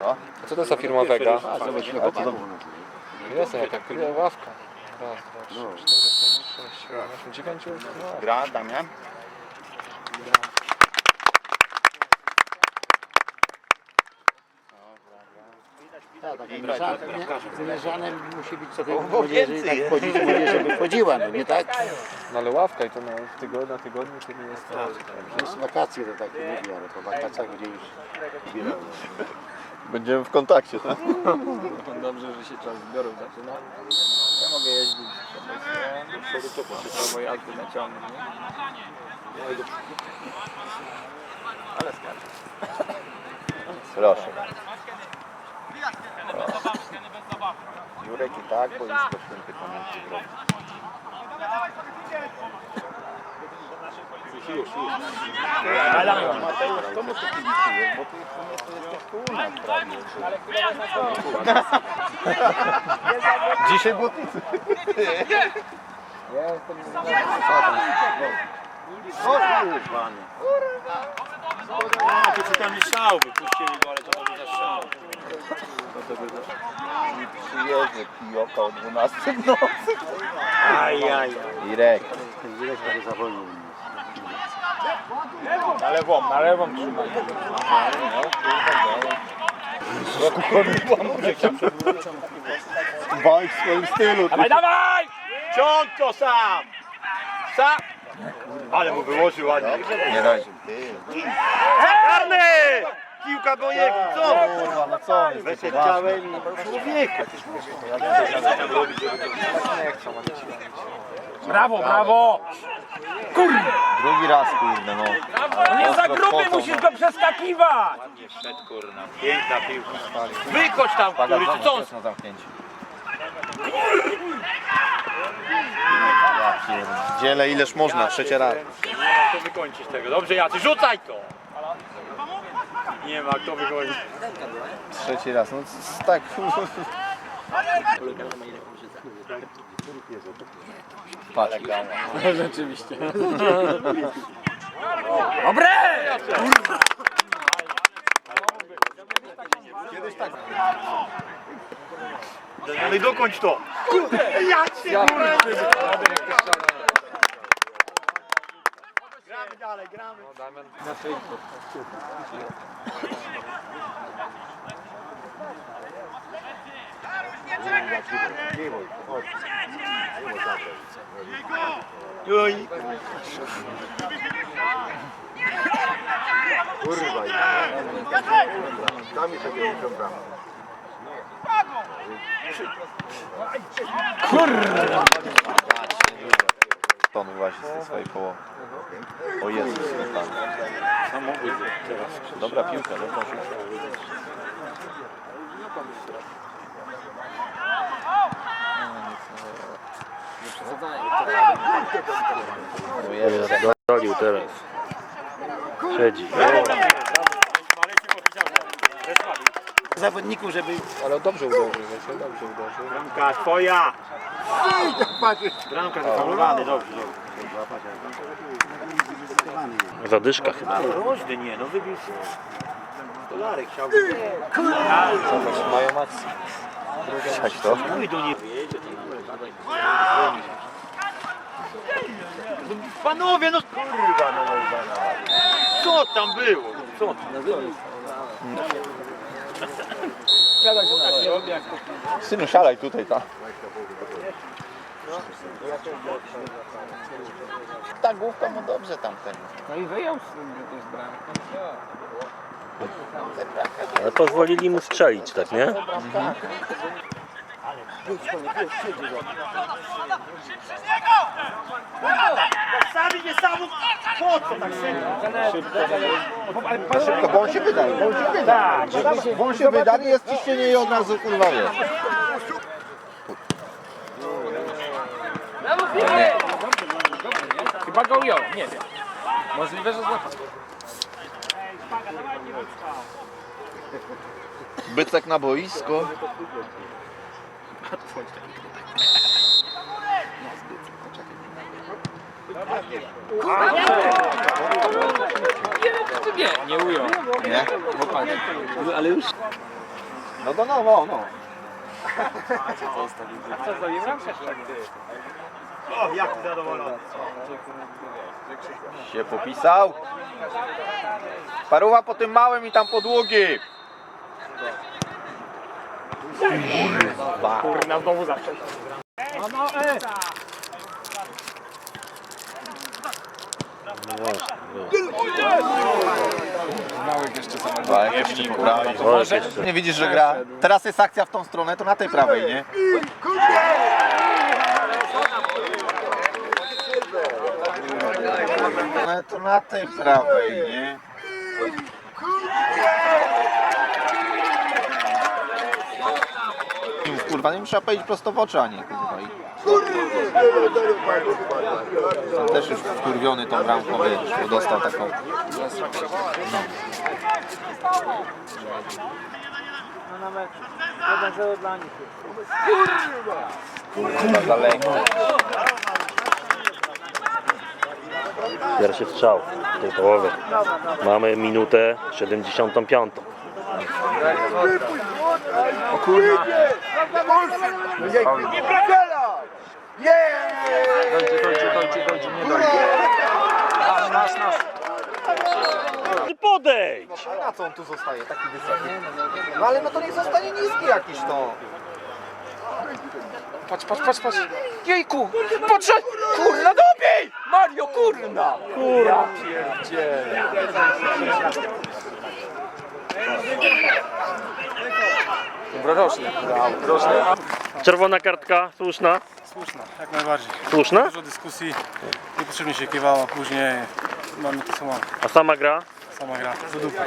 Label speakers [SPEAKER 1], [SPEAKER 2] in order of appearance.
[SPEAKER 1] A co to jest za firma Vega?
[SPEAKER 2] Zobaczymy, a to
[SPEAKER 1] Jest jaka ławka. Raz, dwa, trzy, cztery, pięć, sześć, siedem, osiem, dziewięciu. No.
[SPEAKER 2] Gra, Damian?
[SPEAKER 3] Tak, tak, mieszane musi być trochę
[SPEAKER 2] bo
[SPEAKER 3] młodzieży,
[SPEAKER 2] więcej
[SPEAKER 3] tak młodzież, żeby wchodziła, no nie tak?
[SPEAKER 1] No ale ławka i to na, w tygodniu, na tygodniu to nie jest to.
[SPEAKER 3] Przez wakacje to tak mówi, ale po wakacjach gdzie już zbierało.
[SPEAKER 2] Będziemy w kontakcie, tak?
[SPEAKER 1] Dobrze, że się czas zbiorów zaczyna. Ja mogę jeździć do po jazdy naciągnę, nie? Ale skarż.
[SPEAKER 2] Proszę. Jurek i tak, bo już to święty pamięci zrobił. Mateusz, komu ty kibicujesz? Bo ty to u nas prawie. Dzisiaj błotnicy.
[SPEAKER 1] Ja jestem
[SPEAKER 2] O kurwa.
[SPEAKER 4] A, to czy tam nie szał, wypuścili go, ale to może za szał.
[SPEAKER 2] Przyjedzie pijoka o 12 w nocy.
[SPEAKER 4] Ajaj.
[SPEAKER 2] Irek.
[SPEAKER 3] Jurek prawie zawolnił.
[SPEAKER 4] Na lewą, na lewą trzymaj.
[SPEAKER 2] Walcz w swoim stylu.
[SPEAKER 4] Dawaj, dawaj! Ciąg to sam! Sam! Ale mu wyłożył ładnie.
[SPEAKER 2] Nie daj.
[SPEAKER 4] Karny! Piłka do jego, co?
[SPEAKER 2] Kurwa, no co jest?
[SPEAKER 4] Wystrzałem człowieka. Brawo, brawo!
[SPEAKER 2] Drugi raz kurde no.
[SPEAKER 4] On jest za gruby, musisz
[SPEAKER 2] no.
[SPEAKER 4] go przeskakiwać! Ładnie wszedł, kurna. Piękna piłka. Wychodź tam,
[SPEAKER 2] znowu
[SPEAKER 4] co on
[SPEAKER 2] na zamknięcie. Ja ileż można, trzecia raz.
[SPEAKER 4] Nie ma kto wykończyć tego. Dobrze, Jacy, rzucaj to! Nie ma kto wykończyć.
[SPEAKER 2] Trzeci raz, no c- c- tak. Patrz.
[SPEAKER 1] Rzeczywiście.
[SPEAKER 4] Dobre! Ale dokończ to!
[SPEAKER 1] Ja
[SPEAKER 4] Gramy dalej, gramy.
[SPEAKER 1] No, Damian na fejku.
[SPEAKER 4] Oj.
[SPEAKER 2] Kurwa. Tam jest takie program. Ton właśnie z tej swojej połowy. O Jezus, Pan. Dobra piłka, dobra piłka. O Jezus.
[SPEAKER 5] Dolił teraz. Siedzi.
[SPEAKER 3] Zawodników, żeby
[SPEAKER 1] Ale dobrze uderzył, wiecie, dobrze uderzył.
[SPEAKER 4] Bramka twoja! Bramka zafaulowany, dobrze, dobrze.
[SPEAKER 5] Zadyszka chyba.
[SPEAKER 4] Różny nie, no wybił się. Dolarek chciał.
[SPEAKER 1] Zobacz, mają akcję.
[SPEAKER 2] Siać to.
[SPEAKER 4] Mój do wyjedzie. Panowie, no kurwa, no Co tam było? Co tam?
[SPEAKER 2] Synu, siadaj tutaj, ta. Ta główka mu dobrze tamten.
[SPEAKER 1] No i wyjął z też bramkę.
[SPEAKER 5] Ale pozwolili mu strzelić, tak nie?
[SPEAKER 4] Samą. Po co tak szybko?
[SPEAKER 2] Szybko, bo on się wydaje, bo on się wydaje. Bo on się wydaje, jest ciśnienie i od razu kurwa wiesz.
[SPEAKER 1] Chyba go ujął, nie wiem. Możliwe, że złapał.
[SPEAKER 2] Bycek na boisko.
[SPEAKER 1] Nie, nie ujął.
[SPEAKER 2] Nie?
[SPEAKER 1] Bo patrz.
[SPEAKER 5] Ale już
[SPEAKER 2] No, no, no, no, no.
[SPEAKER 4] O, jaki zadowolony.
[SPEAKER 2] Się popisał. Paruwa po tym małym i tam po długim.
[SPEAKER 1] Kurna, znowu zawsze.
[SPEAKER 5] No właśnie,
[SPEAKER 2] Dwa, jeszcze nie widzisz, że gra. Teraz jest akcja w tą stronę, to na tej prawej, nie? To na tej prawej, nie? Kurwa, nie trzeba powiedzieć prosto w oczy, a nie kurwa. Ten też już wkurwiony tą bramką, wiesz, bo dostał taką... Kurwa, daleko.
[SPEAKER 5] Pierwszy strzał w tej połowie. Mamy minutę 75.
[SPEAKER 1] Dojdzie, dojdzie, dojdzie, dojdzie, nie dojdzie. Nasz, nasz, nasz.
[SPEAKER 5] Podejdź!
[SPEAKER 2] A na co on tu zostaje, taki wysoki? No ale no to niech zostanie niski jakiś to.
[SPEAKER 1] Patrz, patrz, patrz, patrz. Jejku, patrz, kurna, dobij! Mario, kurna! Kurna. pierdzielę. Dobra, roczny.
[SPEAKER 5] Czerwona kartka, słuszna?
[SPEAKER 6] Słuszna, jak najbardziej.
[SPEAKER 5] Słuszna?
[SPEAKER 6] Dużo dyskusji, niepotrzebnie się kiwało, później mamy to co mamy.
[SPEAKER 5] A sama gra?
[SPEAKER 6] Sama gra, do dupy.